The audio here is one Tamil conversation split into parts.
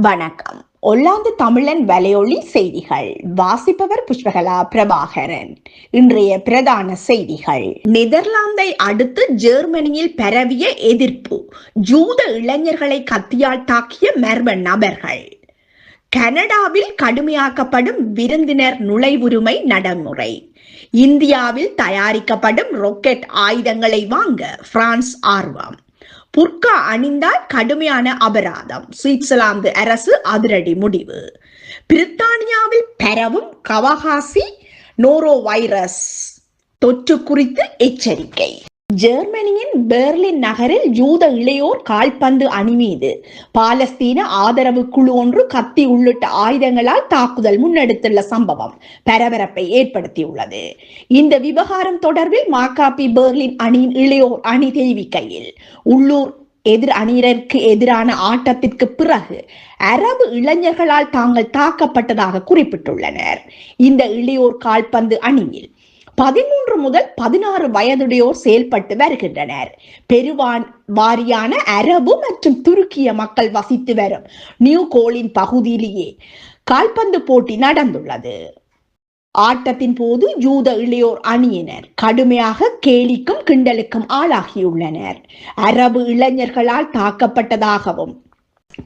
வணக்கம். ஒல்லாந்து தமிழன் வலையொலி செய்திகள். வாசிப்பவர் புஷ்பகலா பிரபாகரன். இன்றைய பிரதான செய்திகள். நெதர்லாந்தை அடுத்து ஜெர்மனியில் பரவிய எதிர்ப்பு. ஜூத இளைஞர்களை கத்தியால் தாக்கிய மர்ம நபர்கள். கனடாவில் கடுமையாக்கப்படும் விருந்தினர் நுழைவுரிமை நடைமுறை. இந்தியாவில் தயாரிக்கப்படும் ராக்கெட் ஆயுதங்களை வாங்க பிரான்ஸ் ஆர்வம். புர்கா அணிந்தால் கடுமையான அபராதம். சுவிட்சர்லாந்து அரசு அதிரடி முடிவு. பிரித்தானியாவில் பரவும் கவகாசி நோரோ வைரஸ் தொற்று குறித்து எச்சரிக்கை. ஜெர்மனியின் பெர்லின் நகரில் யூத இளையோர் கால்பந்து அணி மீது பாலஸ்தீன ஆதரவு குழு ஒன்று கத்தி உள்ளிட்ட ஆயுதங்களால் தாக்குதல் முன்னெடுத்துள்ள சம்பவம் பரபரப்பை ஏற்படுத்தியுள்ளது. இந்த விவகாரம் தொடர்பில் மாக்காபி பெர்லின் அணியின் இளையோர் அணி தெரிவிக்கையில் உள்ளூர் எதிர் அணியினருக்கு எதிரான ஆட்டத்திற்கு பிறகு அரபு இளைஞர்களால் தாங்கள் தாக்கப்பட்டதாக குறிப்பிட்டுள்ளனர். இந்த இளையோர் கால்பந்து அணியில் பதிமூன்று முதல் பதினாறு வயதுடையோர் செயல்பட்டு வருகின்றனர். பெருவான் வாரியான அரபு மற்றும் துருக்கிய மக்கள் வசித்து வரும் நியூ கோலின் பகுதியிலேயே கால்பந்து போட்டி நடந்துள்ளது. ஆட்டத்தின் போது யூத இளையோர் அணியினர் கடுமையாக கேலிக்கும் கிண்டலுக்கும் ஆளாகியுள்ளனர். அரபு இளைஞர்களால் தாக்கப்பட்டதாகவும்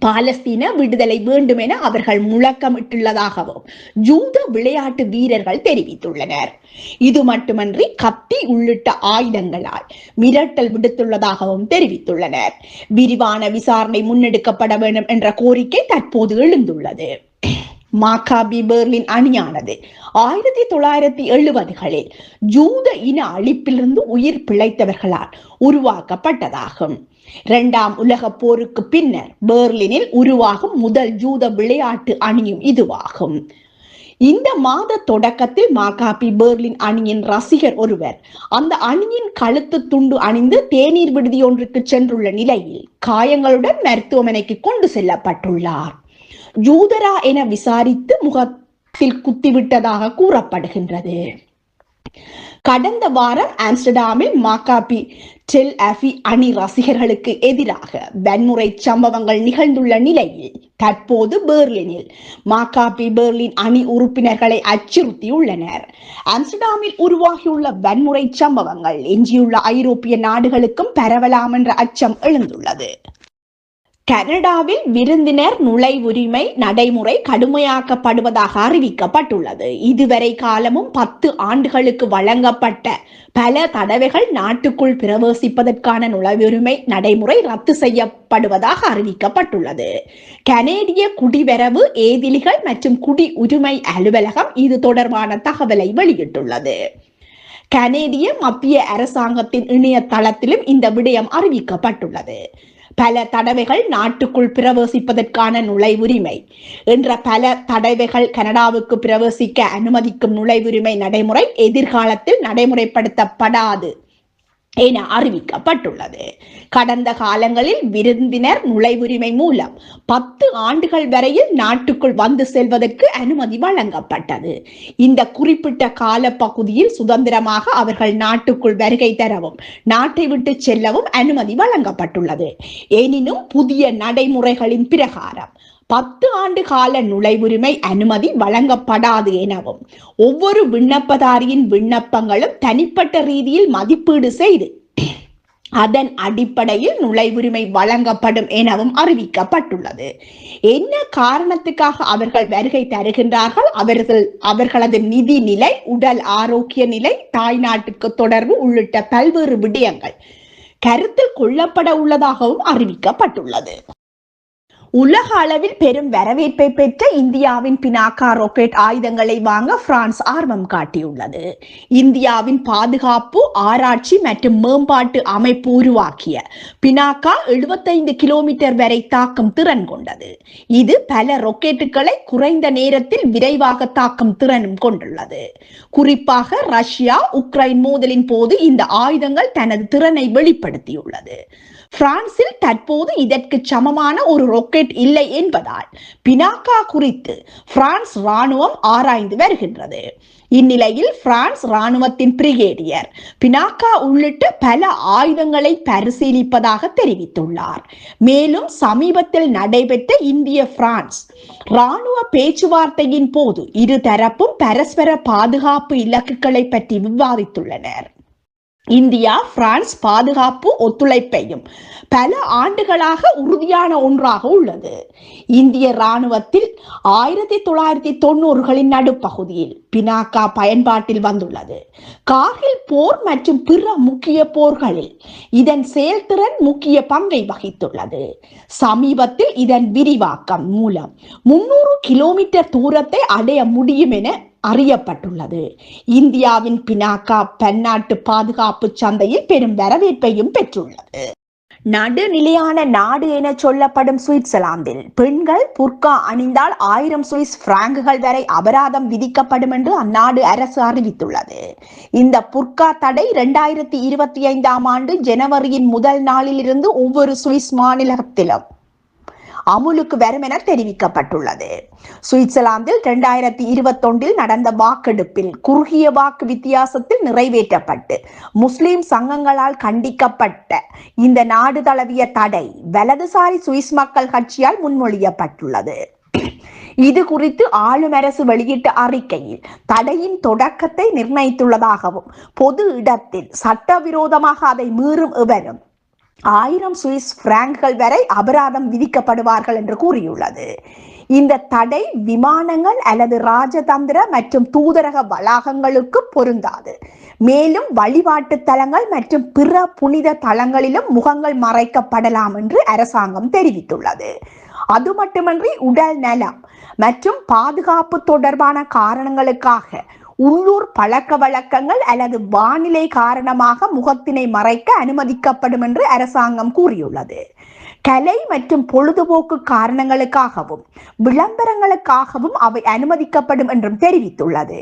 பாலஸ்தீன விடுதலை வேண்டும் என அவர்கள் முழக்கமிட்டுள்ளதாகவும் ஜூத விளையாட்டு வீரர்கள் தெரிவித்துள்ளனர். இது மட்டுமன்றி கத்தி உள்ளிட்ட ஆயுதங்களால் மிரட்டல் விடுத்துள்ளதாகவும் தெரிவித்துள்ளனர். விரிவான விசாரணை முன்னெடுக்கப்பட வேண்டும் என்ற கோரிக்கை தற்போது எழுந்துள்ளது. மாகாபி பெர்லின் அணியானது ஆயிரத்தி தொள்ளாயிரத்தி எழுபதுகளில் ஜூத இன அழிப்பிலிருந்து உயிர் பிழைத்தவர்களால் உருவாக்கப்பட்டதாகும். இரண்டாம் உலக போருக்கு பின்னர் பெர்லினில் உருவாகும் முதல் ஜூத விளையாட்டு அணியும் இதுவாகும். இந்த மாத தொடக்கத்தில் மாகாபி பெர்லின் அணியின் ரசிகர் ஒருவர் அந்த அணியின் கழுத்து துண்டு அணிந்து தேநீர் விடுதி ஒன்றுக்கு சென்றுள்ள நிலையில் காயங்களுடன் மருத்துவமனைக்கு கொண்டு செல்லப்பட்டுள்ளார். யூதரா என விசாரித்து முகத்தில் குத்திவிட்டதாக கூறப்படுகின்றது. கடந்த வாரம் ஆம்ஸ்டர்டாமில் மாகாபி டெல் அஃபி அணி ரசிகர்களுக்கு எதிராக வன்முறை சம்பவங்கள் நிகழ்ந்துள்ள நிலையில் தற்போது பெர்லினில் மாகாபி பெர்லின் அணி உறுப்பினர்களை அச்சுறுத்தியுள்ளனர். ஆம்ஸ்டர்டாமில் உருவாகியுள்ள வன்முறை சம்பவங்கள் எஞ்சியுள்ள ஐரோப்பிய நாடுகளுக்கும் பரவலாம் என்ற அச்சம் எழுந்துள்ளது. கனடாவில் விருந்தினர் நுழைவுரிமை நடைமுறை கடுமையாக்கப்படுவதாக அறிவிக்கப்பட்டுள்ளது. இதுவரை காலமும் பத்து ஆண்டுகளுக்கு வழங்கப்பட்ட பல தடவைகள் நாட்டுக்குள் பிரவேசிப்பதற்கான நுழைவுரிமை நடைமுறை ரத்து செய்யப்படுவதாக அறிவிக்கப்பட்டுள்ளது. கனேடிய குடிவரவு ஏதிலிகள் மற்றும் குடி உரிமை அலுவலகம் இது தொடர்பான தகவலை வெளியிட்டுள்ளது. கனேடிய மத்திய அரசாங்கத்தின் இணையதளத்திலும் இந்த விடயம் அறிவிக்கப்பட்டுள்ளது. பல தடவைகள் நாட்டுக்குள் பிரவேசிப்பதற்கான நுழைவுரிமை. என்ற பல தடவைகள் கனடாவுக்கு பிரவேசிக்க அனுமதிக்கும் நுழைவுரிமை நடைமுறை எதிர்காலத்தில் நடைமுறைப்படுத்தப்படாது. என அறிவிக்கப்பட்டுள்ளது. கடந்த காலங்களில் விருந்தினர் நுழைவுரிமை மூலம் பத்து ஆண்டுகள் வரையில் நாட்டுக்குள் வந்து செல்வதற்கு அனுமதி வழங்கப்பட்டது. இந்த குறிப்பிட்ட கால பகுதியில் சுதந்திரமாக அவர்கள் நாட்டுக்குள் வருகை தரவும் நாட்டை விட்டு செல்லவும் அனுமதி வழங்கப்பட்டுள்ளது. எனினும் புதிய நடைமுறைகளின் பிரகாரம் பத்து ஆண்டு கால நுழைவுரிமை அனுமதி வழங்கப்படாது எனவும் ஒவ்வொரு விண்ணப்பதாரியின் விண்ணப்பங்களும் தனிப்பட்ட ரீதியில் மதிப்பீடு செய்து அதன் அடிப்படையில் நுழைவுரிமை வழங்கப்படும் எனவும் அறிவிக்கப்பட்டுள்ளது. என்ன காரணத்துக்காக அவர்கள் வருகை தருகின்றார்கள்? அவர்கள் அவர்களது நிதி நிலை உடல் ஆரோக்கிய நிலை தாய்நாட்டுக்கு தொடர்பு உள்ளிட்ட பல்வேறு விடயங்கள் கருத்தில் கொள்ளப்பட உள்ளதாகவும் அறிவிக்கப்பட்டுள்ளது. உலக அளவில் பெரும் வரவேற்பை பெற்ற இந்தியாவின் பினாக்கா ராக்கெட் ஆயுதங்களை வாங்க பிரான்ஸ் ஆர்வம் காட்டியுள்ளது. இந்தியாவின் பாதுகாப்பு ஆராய்ச்சி மற்றும் மேம்பாட்டு அமைப்பு உருவாக்கிய பினாக்கா எழுபத்தைந்து கிலோமீட்டர் வரை தாக்கும் திறன் கொண்டது. இது பல ராக்கெட்டுகளை குறைந்த நேரத்தில் விரைவாக தாக்கும் திறனும் கொண்டுள்ளது. குறிப்பாக ரஷ்யா உக்ரைன் மோதலின் போது இந்த ஆயுதங்கள் தனது திறனை வெளிப்படுத்தியுள்ளது. பிரான்சில் தற்போது இதற்கு சமமான ஒரு ராக்கெட் இல்லை என்பதால் பினாக்கா குறித்து பிரான்ஸ் ராணுவம் ஆராய்ந்து வருகின்றது. இந்நிலையில் பிரான்ஸ் ராணுவத்தின் பிரிகேடியர் பினாக்கா உள்ளிட்ட பல ஆயுதங்களை பரிசீலிப்பதாக தெரிவித்துள்ளார். மேலும் சமீபத்தில் நடைபெற்ற இந்திய பிரான்ஸ் ராணுவ பேச்சுவார்த்தையின் போது இரு தரப்பும் பரஸ்பர பாதுகாப்பு இலக்குகளை பற்றி விவாதித்துள்ளனர். இந்தியா பிரான்ஸ் பாதுகாப்பு ஒத்துழைப்பையும் பல ஆண்டுகளாக உறுதியான ஒன்றாக உள்ளது. இந்திய ராணுவத்தில் ஆயிரத்தி தொள்ளாயிரத்தி தொண்ணூறுகளின் நடுப்பகுதியில் பினாக்கா பயன்பாட்டில் வந்துள்ளது. கார்கில் போர் மற்றும் பிற முக்கிய போர்களில் இதன் செயல்திறன் முக்கிய பங்கை வகித்துள்ளது. சமீபத்தில் இதன் விரிவாக்கம் மூலம் முன்னூறு கிலோமீட்டர் தூரத்தை அடைய முடியும் என அறியப்பட்டுள்ளது. இந்தியாவின் பினாக்கா பன்னாட்டு பாதுகாப்பு சந்தையில் பெரும் வரவேற்பையும் பெற்றுள்ளது. நடுநிலையான நாடு என சொல்லப்படும் சுவிட்சர்லாந்தில் பெண்கள் புர்கா அணிந்தால் ஆயிரம் சுவிஸ் பிராங்குகள் வரை அபராதம் விதிக்கப்படும் என்று அந்நாடு அரசு அறிவித்துள்ளது. இந்த புர்கா தடை இரண்டாயிரத்தி இருபத்தி ஐந்தாம் ஆண்டு ஜனவரியின் முதல் நாளிலிருந்து ஒவ்வொரு சுவிஸ் மாநிலத்திலும் அமுலுக்கு வரும் என தெரிவிக்கப்பட்டுள்ளது. சுவிட்சர்லாந்தில் இரண்டாயிரத்தி இருபத்தொன்றில் நடந்த வாக்கெடுப்பில் குறுகிய வாக்கு வித்தியாசத்தில் நிறைவேற்றப்பட்டு முஸ்லிம் சங்கங்களால் கண்டிக்கப்பட்ட இந்த நாடு தழுவிய தடை வலதுசாரி சுவிஸ் மக்கள் கட்சியால் முன்மொழியப்பட்டுள்ளது. இது குறித்து ஆளும் அரசு வெளியிட்ட அறிக்கையில் தடையின் தொடக்கத்தை நிர்ணயித்துள்ளதாகவும் பொது இடத்தில் சட்டவிரோதமாக அதை மீறும் எவரும் ஆயிரம் சுவிஸ் பிராங்குகள் வரை அபராதம் விதிக்கப்படுவார்கள் என்று கூறியுள்ளது. இந்த தடை விமானங்கள் அல்லது ராஜதந்திர மற்றும் தூதரக வளாகங்களுக்கு பொருந்தாது. மேலும் வழிபாட்டு தலங்கள் மற்றும் பிற புனித தலங்களிலும் முகங்கள் மறைக்கப்படலாம் என்று அரசாங்கம் தெரிவித்துள்ளது. அது மட்டுமன்றி உடல் நலம் மற்றும் பாதுகாப்பு தொடர்பான காரணங்களுக்காக உள்ளூர் பழக்க வழக்கங்கள் அல்லது வானிலை காரணமாக முகத்தினை மறைக்க அனுமதிக்கப்படும் என்று அரசாங்கம் கூறியுள்ளது. கலை மற்றும் பொழுதுபோக்கு காரணங்களுக்காகவும் விளம்பரங்களுக்காகவும் அவை அனுமதிக்கப்படும் என்றும் தெரிவித்துள்ளது.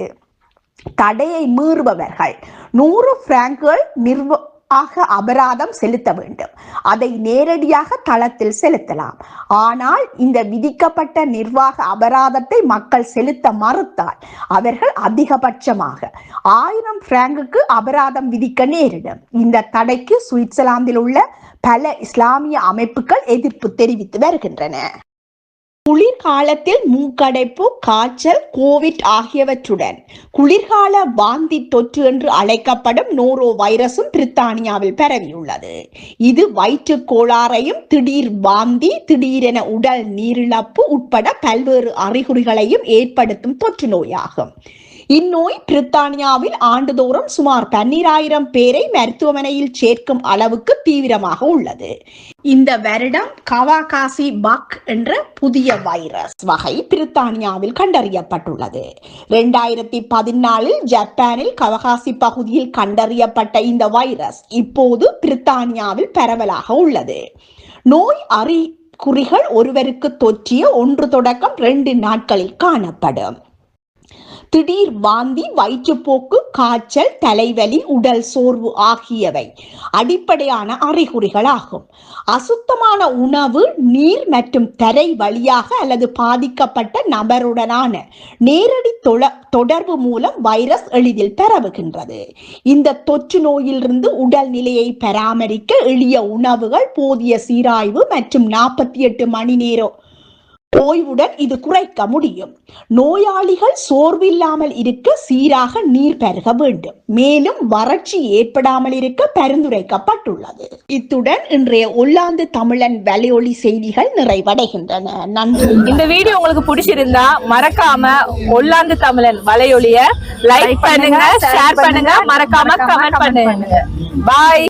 தடையை மீறுபவர்கள் நூறு பிராங்குகள் நிர்வ ஆக அபராதம் செலுத்த வேண்டும். அதை நேரடியாக தளத்தில் செலுத்தலாம். ஆனால் இந்த விதிக்கப்பட்ட நிர்வாக அபராதத்தை மக்கள் செலுத்த மறுத்தால் அவர்கள் அதிகபட்சமாக ஆயிரம் பிராங்குக்கு அபராதம் விதிக்க நேரிடும். இந்த தடைக்கு சுவிட்சர்லாந்தில் உள்ள பல இஸ்லாமிய அமைப்புகள் எதிர்ப்பு தெரிவித்து வருகின்றன. குளிர்காலத்தில் மூக்கடைப்பு காய்ச்சல் கோவிட் ஆகியவற்றுடன். குளிர்கால வாந்தி தொற்று என்று அழைக்கப்படும் நோரோ வைரஸும் பிரித்தானியாவில் பரவியுள்ளது. இது வயிற்று கோளாறையும் திடீர் வாந்தி திடீரென உடல் நீரிழப்பு உட்பட பல்வேறு அறிகுறிகளையும் ஏற்படுத்தும் தொற்று நோயாகும். இந்நோய் பிரித்தானியாவில் ஆண்டுதோறும் சுமார் பன்னிராயிரம் பேரை மருத்துவமனையில் சேர்க்கும் அளவுக்கு தீவிரமாக உள்ளது. இந்த வருடம் கவாகாசி பக் என்ற புதிய வைரஸ் வகை பிரித்தானியாவில் கண்டறியப்பட்டுள்ளது. இரண்டாயிரத்தி பதினாலில் ஜப்பானில் கவகாசி பகுதியில் கண்டறியப்பட்ட இந்த வைரஸ் இப்போது பிரித்தானியாவில் பரவலாக உள்ளது. நோய் அறிகுறிகள் ஒருவருக்கு தொற்றிய ஒன்று தொடக்கம் ரெண்டு நாட்களில் காணப்படும். திடீர் வாந்தி வயிற்றுப்போக்கு காய்ச்சல் தலைவலி உடல் சோர்வு ஆகியவை அடிப்படையான அறிகுறிகளாகும். அசுத்தமான உணவு நீர் மற்றும் தரை வழியாக அல்லது பாதிக்கப்பட்ட நபருடனான நேரடி தொடர்பு மூலம் வைரஸ் எளிதில் பரவுகின்றது. இந்த தொற்று நோயிலிருந்து உடல் நிலையை பராமரிக்க எளிய உணவுகள் போதிய சீராய்வு மற்றும் நாற்பத்தி எட்டு மணி நேரம் ஓய்வுடன் இது குறைக்க முடியும். நோயாளிகள் சோர்வில்லாமல் இருக்க சீராக நீர் பருக வேண்டும். மேலும் வறட்சி ஏற்படாமல் இருக்க பரிந்துரைக்கப்பட்டுள்ளது. இத்துடன் இன்றைய ஒல்லாந்து தமிழன் வலையொலி செய்திகள் நிறைவடைகின்றன. நன்றி. இந்த வீடியோ உங்களுக்கு பிடிச்சிருந்தா மறக்காம ஒல்லாந்து தமிழன் வலையொலிய லைக் பண்ணுங்க ஷேர் பண்ணுங்க மறக்காம கமெண்ட் பண்ணுங்க. பாய்